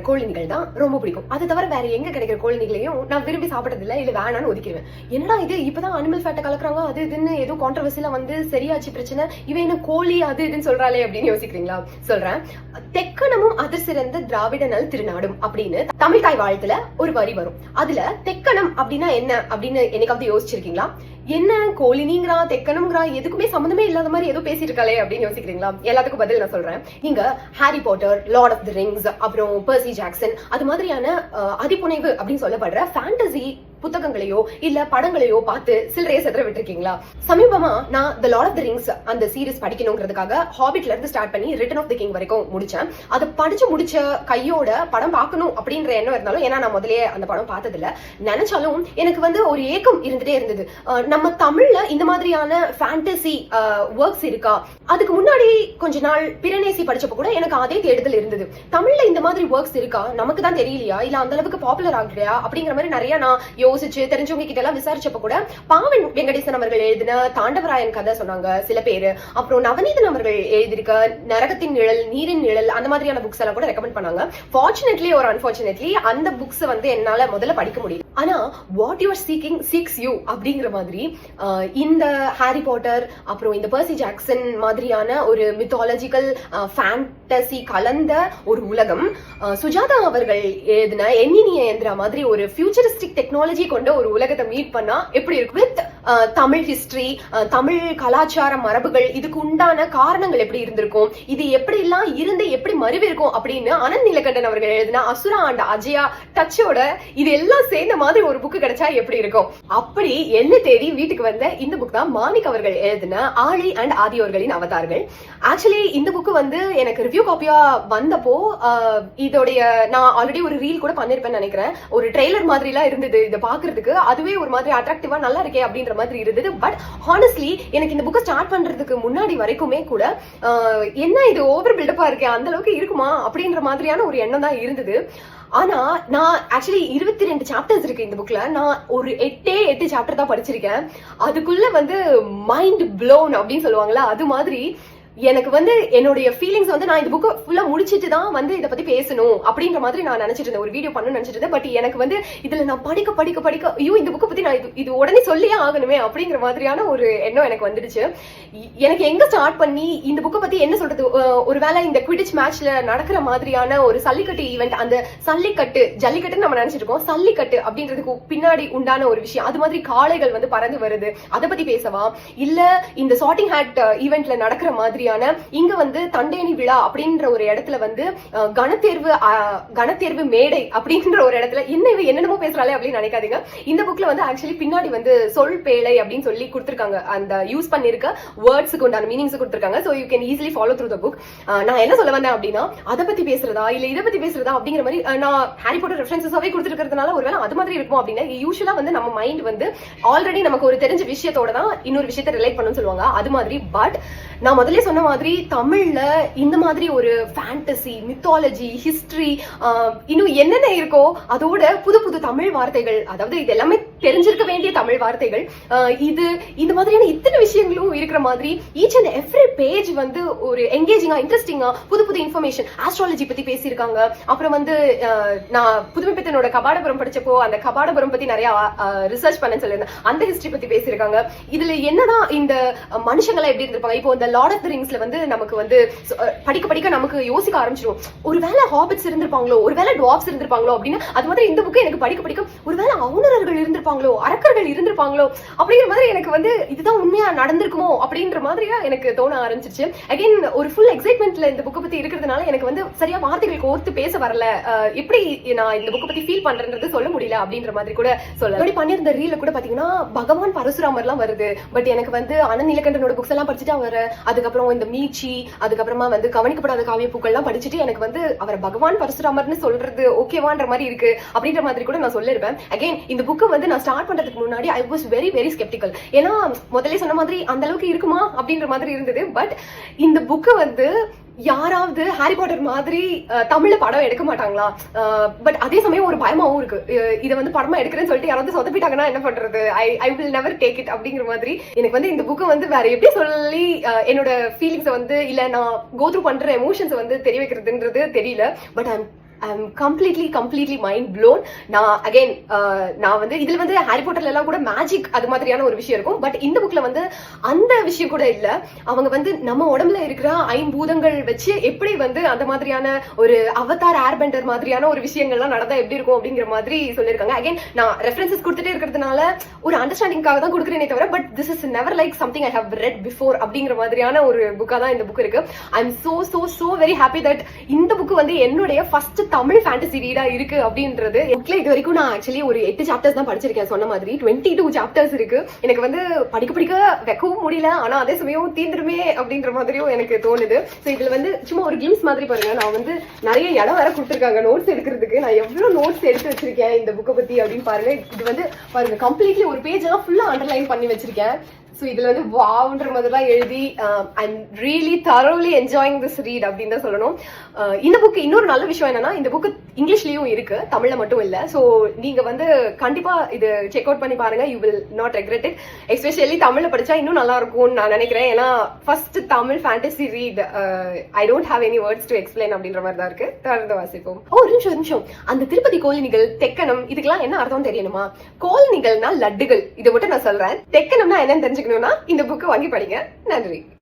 கிடைக்கிற கோழினிகள் தான் ரொம்ப பிடிக்கும். அது தவிர வேற எங்க கிடைக்கிற கோழினிகளையும் நான் விரும்பி சாப்பிட்டது இல்ல வேணான்னு ஒதுக்கிடுவேன் என்னடா இது? இப்பதான் அனிமல் ஃபேட்டை கலக்குறாங்க அது இதுன்னு ஏதோ கான்ட்ரவர்சில வந்து சரியாச்சு பிரச்சனை. இவன் என்ன கோழி அது இதுன்னு சொல்றாளே அப்படின்னு யோசிக்கிறீங்களா? சொல்றேன். தெக்கணமும் அது சிறந்த திராவிட நல் திருநாடும் அப்படின்னு தமிழ் தாய் வாழ்த்துல ஒரு வரி வரும். அதுல தெக்கணம் அப்படின்னா என்ன? அப்படின்னு என்னைக்காவது யோசிச்சிருக்கீங்களா? என்ன கோழினிங்கிறா தெக்கணுங்கிறா எதுக்குமே சம்மந்தமே இல்லாத மாதிரி ஏதோ பேசிட்டு இருக்காளே அப்படின்னு யோசிக்கிறீங்களா? எல்லாத்துக்கும் பதில் நான் சொல்றேன். நீங்க Harry Potter Lord of the Rings அப்புறம் பர்சி ஜாக்சன் அது மாதிரியான அதிப்புனைவு அப்படின்னு சொல்லப்படுற ஃபேண்டசி புத்தகங்களையோ இல்ல படங்களையோ பார்த்து சில்லறைய செதற விட்டுருக்கீங்களா? சமீபமா நான் the Lord of the Rings அந்த சீரிஸ் படிக்கணுங்கிறதுக்காக ஹாபிட்ல இருந்து ஸ்டார்ட் பண்ணி ரிட்டன் ஆஃப் த கிங் வரைக்கும் முடிச்சேன். அதை படிச்சு முடிச்ச கையோட படம் பார்க்கணும் அப்படின்ற எண்ணம் இருந்தாலும் ஏன்னா நான் முதலே அந்த படம் பார்த்ததில்ல. நினைச்சாலும் எனக்கு வந்து ஒரு ஏக்கம் இருந்துட்டே இருந்தது. நம்ம தமிழ்ல இந்த மாதிரியான ஃபேண்டசி ஒர்க்ஸ் இருக்கா? அதுக்கு முன்னாடி கொஞ்ச நாள் பிறநேசி படிச்சப்ப கூட எனக்கு அதே தேடுதல் இருந்தது. தமிழ்ல இந்த மாதிரி ஒர்க்ஸ் இருக்கா? நமக்கு தான் தெரியலையா? இல்ல அந்த அளவுக்கு பாப்புலர் ஆகலையா? அப்படிங்கிற மாதிரி நிறைய நான் யோசிச்சு தெரிஞ்சவங்க கிட்ட எல்லாம் விசாரிச்சப்ப கூட பாவன் வெங்கடேசன் அவர்கள் எழுதின தாண்டவராயன் கதை சொன்னாங்க சில பேரு. அப்புறம் நவநீதன் அவர்கள் எழுதியிருக்க நரகத்தின் நிழல் நீரின் நிழல் அந்த மாதிரியான புக்ஸ் எல்லாம் கூட ரெக்கமெண்ட் பண்ணாங்க. ஃபார்ச்சுனேட்லி ஒரு அன்பார்ச்சுனேட்லி அந்த புக்ஸ் வந்து என்னால முதல்ல படிக்க முடியல. ஆனால் what your seeking seeks you அப்படிங்கிற மாதிரி இந்த ஹாரி பாட்டர் அப்புறம் இந்த பர்சி ஜாக்சன் மாதிரியான ஒரு மித்தாலஜிக்கல் ஃபேண்டசி கலந்த ஒரு உலகம். சுஜாதா அவர்கள் எழுதின எண்ணினிய எந்திரா மாதிரி ஒரு ஃபியூச்சரிஸ்டிக் டெக்னாலஜி கொண்ட ஒரு உலகத்தை மீட் பண்ணா எப்படி இருக்கும்? வித் தமிழ் ஹிஸ்டரி தமிழ் கலாச்சார மரபுகள் இதுக்கு உண்டான காரணங்கள் எப்படி இருந்திருக்கும்? இது எப்படிலாம் இருந்து எப்படி மறுவிருக்கும் அப்படின்னு அனந்த் நீலகண்டன் அவர்கள் எழுதின அசுரா அண்ட் அஜயா டச்சோட இது எல்லாம் சேர்ந்த மாதிரி ஒரு புக் கிடைச்சா எப்படி இருக்கும்? அப்படி என்ன தேடி வீட்டுக்கு வந்த இந்த புக் தான் மாணிக் அவர்கள் எழுதின ஆழி அண்ட் ஆதியோர்களின் அவதார்கள் ஆக்சுவலி இந்த புக் வந்து எனக்கு ரிவ்யூ காப்பியா வந்தப்போ இதோடைய நான் ஆல்ரெடி ஒரு ரீல் கூட பண்ணிருப்பேன்னு நினைக்கிறேன். ஒரு ட்ரெய்லர் மாதிரிலாம் இருந்தது. இதை பாக்குறதுக்கு அதுவே ஒரு மாதிரி அட்ராக்டிவா நல்லா இருக்கே அப்படின்ற மாதிரி இருந்தது. பட் ஹானஸ்ட்லி எனக்கு இந்த புக்கை ஸ்டார்ட் பண்றதுக்கு முன்னாடி வரைக்குமே கூட என்ன இது ஓவர் பில்டப்பா இருக்கே அந்த அளவுக்கு இருக்குமா அப்படின்ற மாதிரியான ஒரு எண்ணம் தான் இருந்தது. ஆனா நான் ஆக்சுவலி இருபத்தி ரெண்டு சாப்டர்ஸ் இருக்கு இந்த புக்ல நான் ஒரு எட்டே எட்டு சாப்டர் தான் படிச்சிருக்கேன். அதுக்குள்ள வந்து மைண்ட் ப்ளோன் அப்படின்னு சொல்லுவாங்கல்ல அது மாதிரி எனக்கு வந்து என்னுடைய ஃபீலிங்ஸ் வந்து நான் இந்த புக்கை ஃபுல்லா முடிச்சிட்டு தான் வந்து இதை பத்தி பேசணும் அப்படின்ற மாதிரி நான் நினைச்சிட்டு இருந்தேன். ஒரு வீடியோ பண்ணணும்னு நினைச்சிட்டு இருந்தேன். பட் எனக்கு வந்து இதுல நான் படிக்க படிக்க படிக்க ஐயோ இந்த புக்கை பத்தி நான் இது இது உடனே சொல்லியே ஆகணுமே அப்படிங்கிற மாதிரியான ஒரு எண்ணம் எனக்கு வந்துடுச்சு. எனக்கு எங்க ஸ்டார்ட் பண்ணி இந்த புக்கை பத்தி என்ன சொல்றது? ஒருவேளை இந்த குவிடிச் மேட்ச்ல நடக்கிற மாதிரியான ஒரு சல்லிக்கட்டு ஈவெண்ட் அந்த சல்லிக்கட்டு ஜல்லிக்கட்டுன்னு நம்ம நினைச்சிட்டு இருக்கோம். சல்லிக்கட்டு அப்படின்றதுக்கு பின்னாடி உண்டான ஒரு விஷயம். அது மாதிரி காளைகள் வந்து பறந்து வருது. அதை பத்தி பேசவா? இல்ல இந்த சார்ட்டிங் ஹேட் ஈவெண்ட்ல நடக்கிற மாதிரியான மாதிரியான இங்க வந்து தண்டேனி விழா அப்படின்ற ஒரு இடத்துல வந்து கணத்தேர்வு கணத்தேர்வு மேடை அப்படின்ற ஒரு இடத்துல என்ன இவ என்னென்னமோ பேசுறாளே அப்படின்னு நினைக்காதீங்க. இந்த புக்ல வந்து ஆக்சுவலி பின்னாடி வந்து சொல் பேழை அப்படின்னு சொல்லி கொடுத்துருக்காங்க. அந்த யூஸ் பண்ணிருக்க வேர்ட்ஸுக்கு உண்டான மீனிங்ஸ் கொடுத்துருக்காங்க. So you can easily follow through the book நான் என்ன சொல்ல வந்தேன் அப்படின்னா அதை பத்தி பேசுறதா இல்ல இதை பத்தி பேசுறதா அப்படிங்கிற மாதிரி நான் ஹாரி போட்டர் ரெஃபரன்சஸாவே கொடுத்துருக்கிறதுனால ஒருவேளை அது மாதிரி இருக்கும் அப்படின்னா யூஸ்வலா வந்து நம்ம மைண்ட் வந்து ஆல்ரெடி நமக்கு ஒரு தெரிஞ்ச விஷயத்தோட தான் இன்னொரு விஷயத்தை ரிலேட் பண்ணணும்னு சொல்லுவாங்க. அது மாதிரி. பட் நான் முதல்ல சொன்ன மாதிரி தமிழ்ல இந்த மாதிரி ஒரு ஃபேண்டசி மித்தாலஜி ஹிஸ்டரி இன்னும் என்னென்ன இருக்கோ அதோட புது புது தமிழ் வார்த்தைகள் அதாவது இது எல்லாமே தெரிஞ்சிருக்க வேண்டிய தமிழ் வார்த்தைகள் இது இந்த மாதிரியான இத்தனை விஷயங்களும் இருக்கிற மாதிரி ஈச் அண்ட் எவ்ரி பேஜ் வந்து ஒரு எங்கேஜிங்கா இன்ட்ரெஸ்டிங்கா புது புது இன்ஃபர்மேஷன் ஆஸ்ட்ராலஜி பத்தி பேசியிருக்காங்க. அப்புறம் வந்து நான் புதுமைப்பித்தனோட கபாடபுரம் படிச்சப்போ அந்த கபாடபுரம் பத்தி நிறைய ரிசர்ச் பண்ண சொல்லியிருந்தேன். அந்த ஹிஸ்டரி பத்தி பேசியிருக்காங்க. இதுல என்னதான் இந்த மனுஷங்களை எப்படி இருந்திருப்பாங்க? இப்போ இந்த லார்ட் ஆஃப் திங்ஸ்ல வந்து நமக்கு வந்து படிக்க படிக்க நமக்கு யோசிக்க ஆரம்பிச்சிடும் ஒருவேளை ஹாபிட்ஸ் இருந்திருப்பாங்களோ ஒருவேளை டாப்ஸ் இருந்திருப்பாங்களோ அப்படின்னு அது மாதிரி இந்த புக்கு எனக்கு படிக்க படிக்க ஒருவேளை அவுணர்கள் இருந்திருப்பாங்களோ அரக்கர்கள் இருந்திருப்பாங்களோ அப்படிங்கிற மாதிரி எனக்கு வந்து இதுதான் உண்மையா நடந்திருக்குமோ அப்படின்ற மாதிரியா எனக்கு தோண ஆரம்பிச்சிருச்சு. அகைன் ஒரு ஃபுல் எக்ஸைட்மெண்ட்ல இந்த புக்கை பத்தி இருக்கிறதுனால எனக்கு வந்து சரியா வார்த்தைகள் கோர்த்து பேச வரல. எப்படி நான் இந்த புக்கை பத்தி ஃபீல் பண்றேன்றது சொல்ல முடியல அப்படின்ற மாதிரி கூட சொல்ல அப்படி பண்ணியிருந்த ரீல கூட பாத்தீங்கன்னா பகவான் பரசுராமர்லாம் வருது. பட் எனக்கு வந்து அனந்த் நீலகண்டனோட புக்ஸ் எல்லாம் படிச்சுட்டு அவர் அதுக்கப்புறம் இந்த மீச்சி அதுக்கப்புறமா வந்து கவனிக்கப்படாத காவிய பூக்கள்லாம் படிச்சுட்டு எனக்கு வந்து அவர் பகவான் பரசுராமர்னு சொல்றது ஓகேவான்ற மாதிரி இருக்கு அப்படின்ற மாதிரி கூட நான் சொல்லிருப்பேன். அகைன் இந்த புக்கை வந்து நான் ஸ்டார்ட் பண்றதுக்கு முன்னாடி I was very very sceptical ஏன்னா முதல்ல சொன்ன மாதிரி அந்த அளவுக்கு இருக்குமா அப்படின்ற மாதிரி இருந்தது. பட் இந்த புக்கை வந்து யாராவது ஹாரி பாட்டர் மாதிரி தமிழ்ல படம் எடுக்க மாட்டாங்களா? பட் அதே சமயம் ஒரு பயமாவும் இருக்கு. இதை வந்து படமா எடுக்கிறேன்னு சொல்லிட்டு யாராவது சொதப்பிட்டாங்கன்னா என்ன பண்றது? I I will never take it அப்படிங்கிற மாதிரி. எனக்கு வந்து இந்த புக்கை வந்து வேற எப்படி சொல்லி என்னோட ஃபீலிங்ஸை வந்து இல்ல நான் கோத்ரூ பண்ற எமோஷன்ஸ் வந்து தெரிய வைக்கிறதுன்றது தெரியல. But I I am completely completely mind blown நான் அகைன் uh, நான் வந்து இதில் வந்து ஹாரி போட்டர்லலாம் கூட மேஜிக் அது மாதிரியான ஒரு விஷயம் இருக்கும். பட் இந்த புக்கில் வந்து அந்த விஷயம் கூட இல்லை. அவங்க வந்து நம்ம உடம்புல இருக்கிற ஐம்பூதங்கள் வச்சு எப்படி வந்து அந்த மாதிரியான ஒரு அவதார் ஏர்பெண்டர் மாதிரியான ஒரு விஷயங்கள்லாம் நடந்தால் எப்படி இருக்கும் அப்படிங்கிற மாதிரி சொல்லியிருக்காங்க. அகைன் நான் ரெஃபரன்சஸ் கொடுத்துட்டே இருக்கிறதுனால ஒரு அண்டர்ஸ்டாண்டிங்காக தான் கொடுக்குறேனே தவிர but this is never like something I have read before அப்படிங்கிற மாதிரியான ஒரு புக்காக தான் இந்த புக் இருக்கு. I am so so so very happy that இந்த புக் வந்து என்னுடைய ஃபர்ஸ்ட் தமிழ் ஃபேண்டசி ரீடா இருக்கு அப்படின்றது புக்ல இது வரைக்கும் நான் ஆக்சுவலி ஒரு எட்டு சாப்டர்ஸ் தான் படிச்சிருக்கேன் சொன்ன மாதிரி. டுவெண்ட்டி டூ சாப்டர்ஸ் இருக்கு. எனக்கு வந்து படிக்க படிக்க வைக்கவும் முடியல. ஆனா அதே சமயம் தீந்துருமே அப்படின்ற மாதிரியும் எனக்கு தோணுது. ஸோ இதுல வந்து சும்மா ஒரு கிளிம்ஸ் மாதிரி பாருங்க. நான் வந்து நிறைய இடம் வேற கொடுத்துருக்காங்க. நோட்ஸ் எடுக்கிறதுக்கு நான் எவ்வளவு நோட்ஸ் எடுத்து வச்சிருக்கேன் இந்த புக்கை பத்தி அப்படின்னு பாருங்க. இது வந்து பாருங்க கம்ப்ளீட்லி ஒரு பேஜ் எல்லாம் ஃபுல்லா அண்டர்லைன் பண்ணி வச்சிருக்கேன். ஸோ இதில் வந்து வாவ்ன்ற மாதிரிலாம் எழுதி and really thoroughly enjoying this read அப்படின்னு தான் சொல்லணும். இந்த புக்கு இன்னொரு நல்ல விஷயம் என்னன்னா இந்த புக்கு இங்கிலீஷ்லேயும் இருக்கு தமிழில் மட்டும் இல்லை. ஸோ நீங்கள் வந்து கண்டிப்பாக இது செக் அவுட் பண்ணி பாருங்க you will not regret it especially தமிழில் படித்தா இன்னும் நல்லா இருக்கும்னு நான் நினைக்கிறேன். ஏன்னா first Tamil fantasy read I don't have any words to explain அப்படின்ற மாதிரி தான் இருக்கு. தொடர்ந்து வாசிப்போம். ஓ ஒரு நிமிஷம் நிமிஷம். அந்த திருப்பதி கோலினிகள் தெக்கனம் இதுக்கெல்லாம் என்ன அர்த்தம் தெரியணுமா? கோலினிகள்னா லட்டுகள். இதை மட்டும் நான் சொல்றேன். தெக்கனம்னா என்னன்னு தெரிஞ்சுக்கணும்னா இந்த புக்கை வாங்கி படிங்க. நன்றி.